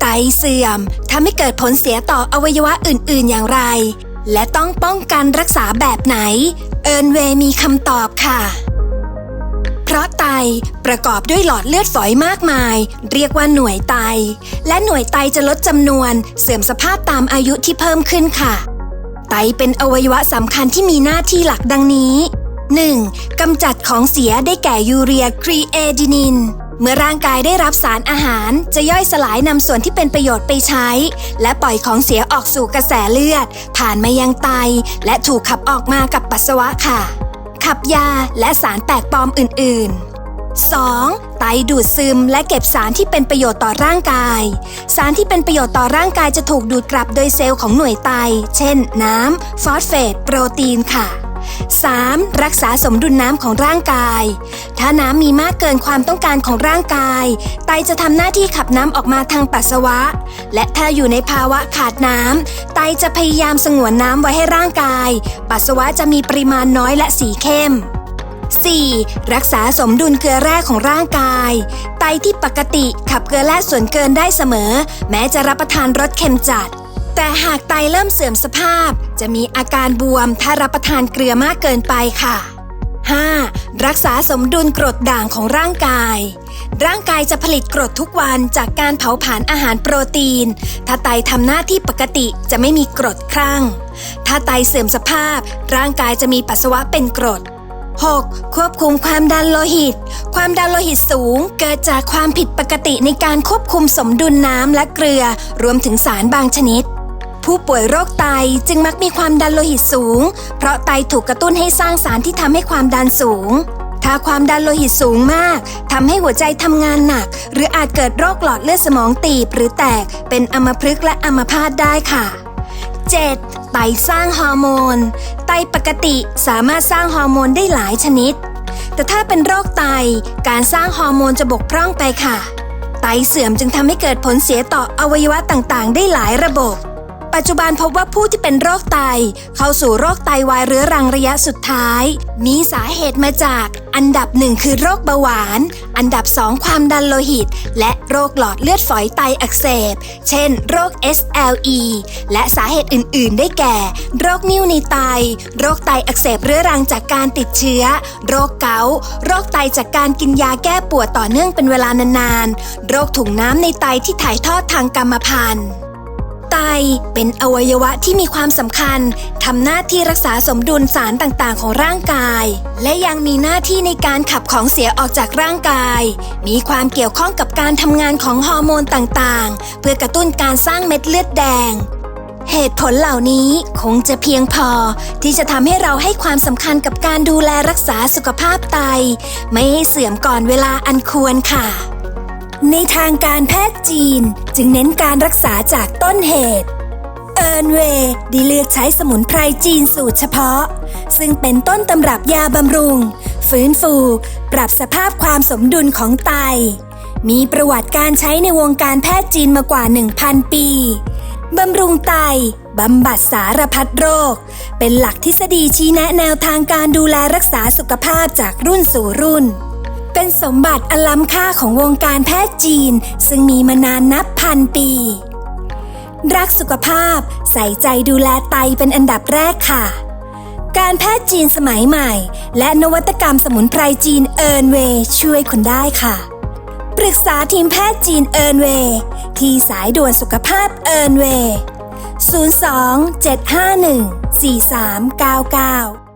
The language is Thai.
ไตเสื่อมทำให้เกิดผลเสียต่ออวัยวะอื่น ๆ อย่างไร และต้องป้องกันรักษาแบบไหน เอิร์นเวย์มีคำตอบค่ะ เพราะไตประกอบด้วยหลอดเลือดฝอยมากมาย เรียกว่าหน่วยไต และหน่วยไตจะลดจำนวน เสื่อมสภาพตามอายุที่เพิ่มขึ้นค่ะ ไตเป็นอวัยวะสำคัญที่มีหน้าที่หลักดังนี้ 1. กำจัดของเสียได้แก่ยูเรียครีเอดินิน เมื่อร่างกายได้รับสารอาหารจะย่อยสลายนำส่วนที่เป็นประโยชน์ไปใช้ และปล่อยของเสียออกสู่กระแสเลือด ผ่านมายังไต และถูกขับออกมากับปัสสาวะค่ะ ขับยาและสารแปลกปลอมอื่น ๆ 2. ไตดูดซึมและเก็บสารที่เป็นประโยชน์ต่อร่างกาย สารที่เป็นประโยชน์ต่อร่างกายจะถูกดูดกลับโดยเซลล์ของหน่วยไต เช่น น้ำ ฟอสเฟต โปรตีนค่ะ 3. รักษาสมดุลน้ำของร่างกาย ถ้าน้ำมีมากเกินความต้องการของร่างกาย ไตจะทำหน้าที่ขับน้ำออกมาทางปัสสาวะ และถ้าอยู่ในภาวะขาดน้ำ ไตจะพยายามสงวนน้ำไว้ให้ร่างกาย ปัสสาวะจะมีปริมาณน้อยและสีเข้ม 4. รักษาสมดุลเกลือแร่ของร่างกาย ไตที่ปกติขับเกลือแร่ส่วนเกินได้เสมอ แม้จะรับประทานรสเค็มจัด แต่หากไตเริ่มเสื่อมสภาพ จะมีอาการบวมถ้ารับประทานเกลือมากเกินไปค่ะ 5. รักษาสมดุลกรดด่างของร่างกาย ร่างกายจะผลิตกรดทุกวันจากการเผาผลาญอาหารโปรตีน ถ้าไตทำหน้าที่ปกติจะไม่มีกรดครั่ง ถ้าไตเสื่อมสภาพ ร่างกายจะมีปัสสาวะเป็นกรด 6. ควบคุมความดันโลหิต ความดันโลหิตสูงเกิดจากความผิดปกติในการควบคุมสมดุลน้ำและเกลือ รวมถึงสารบางชนิด ผู้ป่วยโรคไตจึงมักมีความดันโลหิตสูง เพราะไตถูกกระตุ้นให้สร้างสารที่ทำให้ความดันสูง ถ้าความดันโลหิตสูงมากทำให้หัวใจทำงานหนัก หรืออาจเกิดโรคหลอดเลือดสมองตีบหรือแตก เป็นอัมพฤกษ์และอัมพาตได้ค่ะ 7. ไตสร้างฮอร์โมน ไตปกติสามารถสร้างฮอร์โมนได้หลายชนิด แต่ถ้าเป็นโรคไต การสร้างฮอร์โมนจะบกพร่องไปค่ะ ไตเสื่อมจึงทำให้เกิดผลเสียต่ออวัยวะต่างๆ ได้หลายระบบ ปัจจุบันพบว่าผู้ที่เป็นโรคไต เข้าสู่โรคไตวายเรื้อรังระยะสุดท้าย มีสาเหตุมาจาก อันดับหนึ่งคือโรคเบาหวาน อันดับสองความดันโลหิต และโรคหลอดเลือดฝอยไตอักเสบ เช่น โรค SLE และสาเหตุอื่น ๆ ได้แก่ โรคนิ่วในไต โรคไตอักเสบเรื้อรังจากการติดเชื้อ โรคเกาต์โรคไตจากการกินยาแก้ปวดต่อเนื่องเป็นเวลานานๆ โรคถุงน้ำในไตที่ถ่ายทอดทางกรรมพันธุ์ ไตเป็นอวัยวะที่มีความสำคัญทำหน้าที่รักษาสมดุลสารต่างๆ ของร่างกาย และยังมีหน้าที่ในการขับของเสียออกจากร่างกาย มีความเกี่ยวข้องกับการทำงานของฮอร์โมนต่างๆ เพื่อกระตุ้นการสร้างเม็ดเลือดแดง เหตุผลเหล่านี้คงจะเพียงพอ ที่จะทำให้เราให้ความสำคัญกับการดูแลรักษาสุขภาพไต ไม่ให้เสื่อมก่อนเวลาอันควรค่ะ ในทางการแพทย์จีน จึงเน้นการรักษาจากต้นเหตุ เอิร์นเวย์ได้เลือกใช้สมุนไพรจีนสูตรเฉพาะ ซึ่งเป็นต้นตำรับยาบำรุง ฟื้นฟู ปรับสภาพความสมดุลของไต มีประวัติการใช้ในวงการแพทย์จีนมากว่า 1,000 ปีบำรุงไต บำบัดสารพัดโรค เป็นหลักทฤษฎีชี้แนะแนวทางการดูแลรักษาสุขภาพจากรุ่นสู่รุ่น เป็นสมบัติอล้ำค่าของวงการแพทย์จีน ซึ่งมีมานานนับพันปี รักสุขภาพใส่ใจดูแลไตเป็นอันดับแรกค่ะ การแพทย์จีนสมัยใหม่ และนวัตกรรมสมุนไพรจีนเอิร์นเวช่วยคุณได้ค่ะ ปรึกษาทีมแพทย์จีนเอิร์นเวที่สายด่วนสุขภาพเอิร์นเวย์02 751 4399